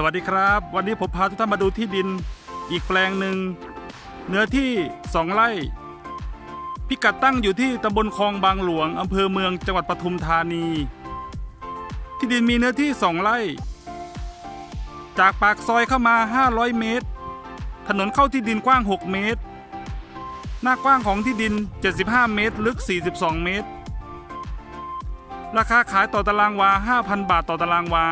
สวัสดีครับ วันนี้ผมพาทุกท่านมาดูที่ดินอีกแปลงหนึ่งเนื้อที่สองไร่ พิกัดตั้งอยู่ที่ตำบลคลองบางหลวงอำเภอเมืองจังหวัดปทุมธานี ที่ดินมีเนื้อที่สองไร่ จากปากซอยเข้ามา 500 เมตร ถนนเข้าที่ดินกว้าง 6 เมตร หน้ากว้างของที่ดิน 75 เมตร ลึก 42 เมตร ราคาขายต่อตารางวา 5,000 บาทต่อตารางวา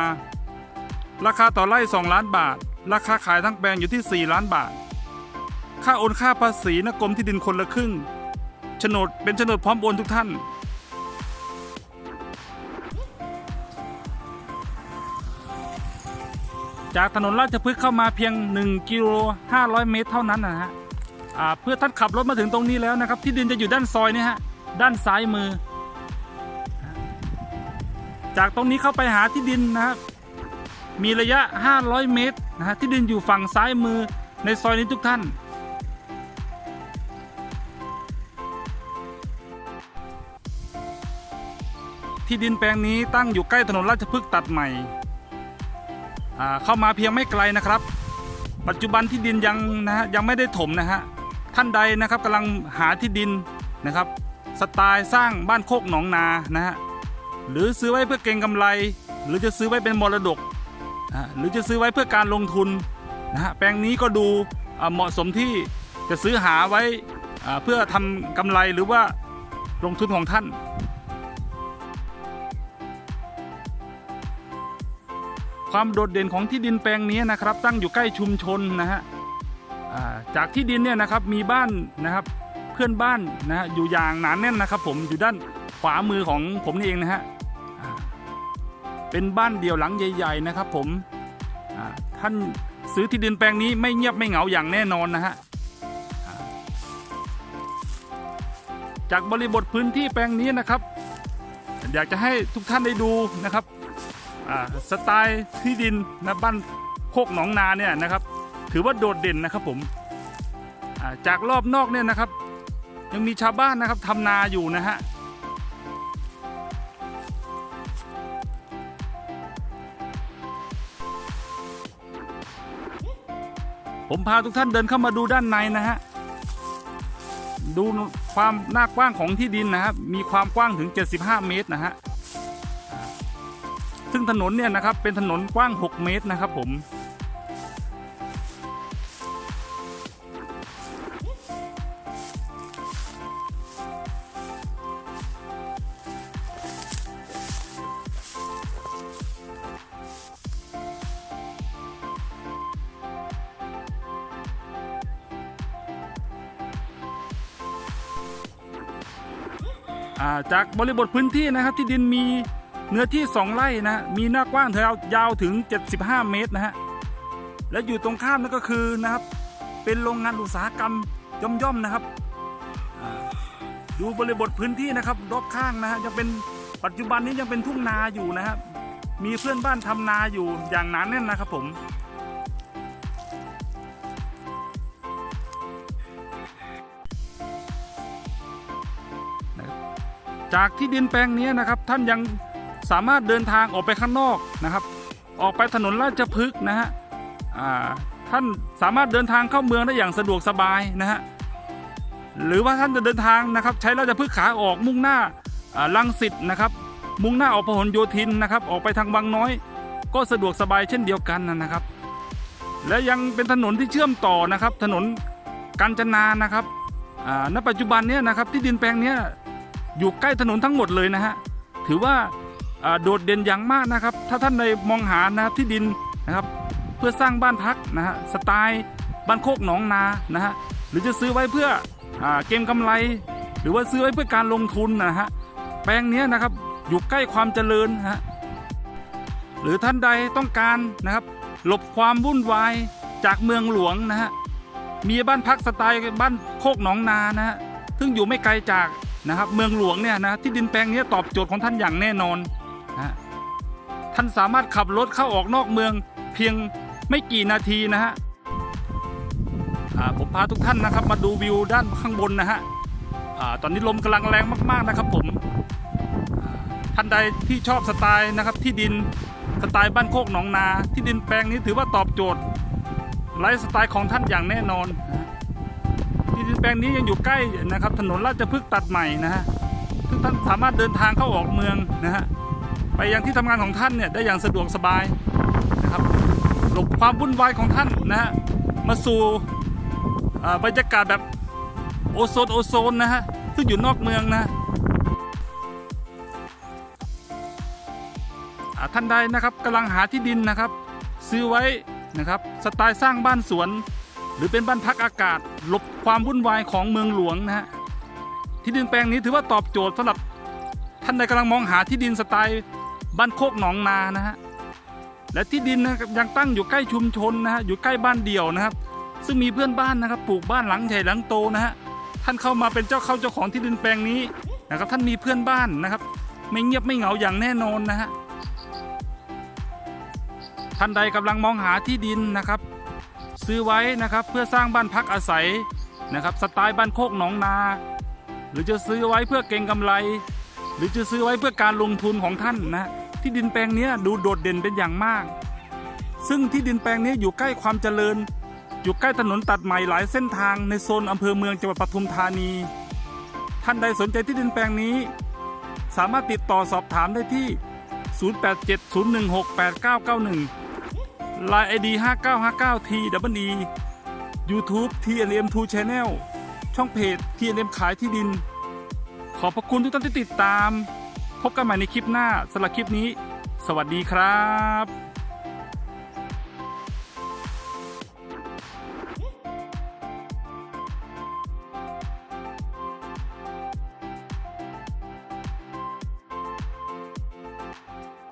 ราคาต่อไร่2ล้านบาท ราคาขายทั้งแปลงอยู่ที่ 4 ล้านบาท ค่าโอนค่าภาษีนกรมที่ดินคนละครึ่งโฉนดเป็นโฉนดพร้อมโอนทุกท่าน จากถนนราชพฤกษ์เข้ามาเพียง 1กิโล500 เมตรเท่านั้นนะฮะเพื่อท่านขับรถมาถึงตรงนี้แล้วนะครับ ที่ดินจะอยู่ด้านซอยนี่ฮะด้านซ้ายมือ จากตรงนี้เข้าไปหาที่ดินนะครับ มีระยะ 500 เมตรนะฮะที่ดินอยู่ฝั่งซ้ายมือในซอยนี้ทุกท่าน ที่ดินแปลงนี้ตั้งอยู่ใกล้ถนนราชพฤกษ์ตัดใหม่อ่าเข้ามาเพียงไม่ไกลนะครับ ปัจจุบันที่ดินยังนะฮะยังไม่ได้ถมนะฮะท่านใดนะครับกำลังหาที่ดินนะครับสไตล์สร้างบ้านโคกหนองนานะฮะหรือซื้อไว้เพื่อเก็งกำไร หรือจะซื้อไว้เป็นมรดก หรือจะซื้อไว้เพื่อการลงทุนนะฮะแปลงนี้ก็ดูเหมาะสมที่จะซื้อหาไว้เพื่อทำกำไรหรือว่าลงทุนของท่านความโดดเด่นของที่ดินแปลงนี้นะครับ ตั้งอยู่ใกล้ชุมชนนะฮะจากที่ดินเนี่ยนะครับมีบ้านนะครับเพื่อนบ้านนะฮะอยู่อย่างหนานแน่นนะครับ ผมอยู่ด้านขวามือของผมนี่เองนะฮะ เป็นบ้านเดี่ยวหลังใหญ่ ๆ นะครับผมท่านซื้อที่ดินแปลงนี้ไม่เงียบไม่เหงาอย่างแน่นอนนะฮะจากบริบทพื้นที่แปลงนี้นะครับ อยากจะให้ทุกท่านได้ดูนะครับสไตล์ที่ดินนะบ้านโคกหนองนาเนี่ยนะครับ ถือว่าโดดเด่นนะครับผมจากรอบนอกเนี่ยนะครับ ยังมีชาวบ้านนะครับทำนาอยู่นะฮะ ผมพาทุกท่านเดินเข้ามาดูด้านในนะฮะ ดูความหน้ากว้างของที่ดินนะครับ มีความกว้างถึง 75 เมตรนะฮะ ซึ่งถนนเนี่ยนะครับเป็นถนนกว้าง 6 เมตรนะครับผม จากบริบทพื้นที่นะครับที่ดินมีเนื้อที่ 2 ไร่นะมีหน้ากว้างยาวยาวถึง 75 เมตรนะฮะและอยู่ตรงข้ามนั่นก็คือนะครับ เป็นโรงงานอุตสาหกรรมย่อมๆนะครับ ดูบริบทพื้นที่นะครับรอบข้างนะฮะยังเป็นปัจจุบันนี้ยังเป็นทุ่งนาอยู่นะครับมีเพื่อนบ้านทำนาอยู่อย่างหนาแน่นนะครับผม จากที่ดินแปลงนี้นะครับท่านยังสามารถเดินทางออกไปข้างนอกนะครับ ออกไปถนนราชพฤกษ์นะฮะท่านสามารถเดินทางเข้าเมืองได้อย่างสะดวกสบายนะฮะหรือว่าท่านจะเดินทางนะครับ ใช้ราชพฤกษ์ขาออกมุ่งหน้าลังสิตนะครับ มุ่งหน้าออกพหลโยธินนะครับ ออกไปทางบางน้อย ก็สะดวกสบายเช่นเดียวกันนะครับ และยังเป็นถนนที่เชื่อมต่อนะครับ ถนนกาญจนานะครับณปัจจุบันเนี้นะครับที่ดินแปลงเนี้ย อยู่ใกล้ถนนทั้งหมดเลยนะฮะถือว่าโดดเด่นอย่างมากนะครับ ถ้าท่านในมองหานะที่ดินนะครับ เพื่อสร้างบ้านพักนะฮะสไตล์บ้านโคกหนองนานะฮะหรือจะซื้อไว้เพื่ออเก็งกำไร หรือว่าซื้อไว้เพื่อการลงทุนนะฮะแปลงนี้นะครับอยู่ใกล้ความเจริญฮะหรือท่านใดต้องการนะครับ หลบความวุ่นวายจากเมืองหลวงนะฮะมีบ้านพักสไตล์บ้านโคกหนองนานะฮะซึ่งอยู่ไม่ไกลจาก นะครับเมืองหลวงเนี่ยนะที่ดินแปลงนี้ตอบโจทย์ของท่านอย่างแน่นอนนะท่านสามารถขับรถเข้าออกนอกเมืองเพียงไม่กี่นาทีนะฮะผมพาทุกท่านนะครับมาดูวิวด้านข้างบนนะฮะตอนนี้ลมกำลังแรงมาก ๆนะครับผมท่านใดที่ชอบสไตล์นะครับที่ดินสไตล์บ้านโคกหนองนา ที่ดินแปลงนี้ถือว่าตอบโจทย์ไลฟ์สไตล์ของท่านอย่างแน่นอนนะ ดินแปลงนี้ยังอยู่ใกล้นะครับ ถนนราชพฤกษ์ตัดใหม่นะฮะซึ่งท่านสามารถเดินทางเข้าออกเมืองนะฮะไปยังที่ทำงานของท่านเนี่ยได้อย่างสะดวกสบายนะครับหลบความวุ่นวายของท่านนะฮะมาสู่บรรยากาศแบบโอโซนโอโซนนะฮะซึ่งอยู่นอกเมืองนะท่านใดนะครับกำลังหาที่ดินนะครับ ซื้อไว้นะครับ สไตล์สร้างบ้านสวน หรือเป็นบ้านพักอากาศหลบความวุ่นวายของเมืองหลวงนะฮะที่ดินแปลงนี้ถือว่าตอบโจทย์สำหรับท่านใดกำลังมองหาที่ดินสไตล์บ้านโคกหนองนานะฮะและที่ดินนะครับยังตั้งอยู่ใกล้ชุมชนนะฮะอยู่ใกล้บ้านเดี่ยวนะครับ ซึ่งมีเพื่อนบ้านนะครับปลูกบ้านหลังใหญ่หลังโตนะฮะท่านเข้ามาเป็นเจ้าเข้าเจ้าของที่ดินแปลงนี้นะครับท่านมีเพื่อนบ้านนะครับ ไม่เงียบไม่เหงาอย่างแน่นอนนะฮะท่านใดกำลังมองหาที่ดินนะครับ ซื้อไว้นะครับเพื่อสร้างบ้านพักอาศัยนะครับสไตล์บ้านโคกหนองนา หรือจะซื้อไว้เพื่อเก็งกำไร หรือจะซื้อไว้เพื่อการลงทุนของท่านนะที่ดินแปลงนี้ดูโดดเด่นเป็นอย่างมาก ซึ่งที่ดินแปลงนี้อยู่ใกล้ความเจริญ อยู่ใกล้ถนนตัดใหม่หลายเส้นทางในโซนอำเภอเมืองจังหวัดปทุมธานี ท่านใดสนใจที่ดินแปลงนี้ สามารถติดต่อสอบถามได้ที่ 0870168991 Line ID 5959 T W E YouTube TNM2 Channel ช่องเพจ TNM ขายที่ดิน ขอบพระคุณทุกท่านที่ติดตาม พบกันใหม่ในคลิปหน้าสำหรับคลิปนี้ สวัสดีครับ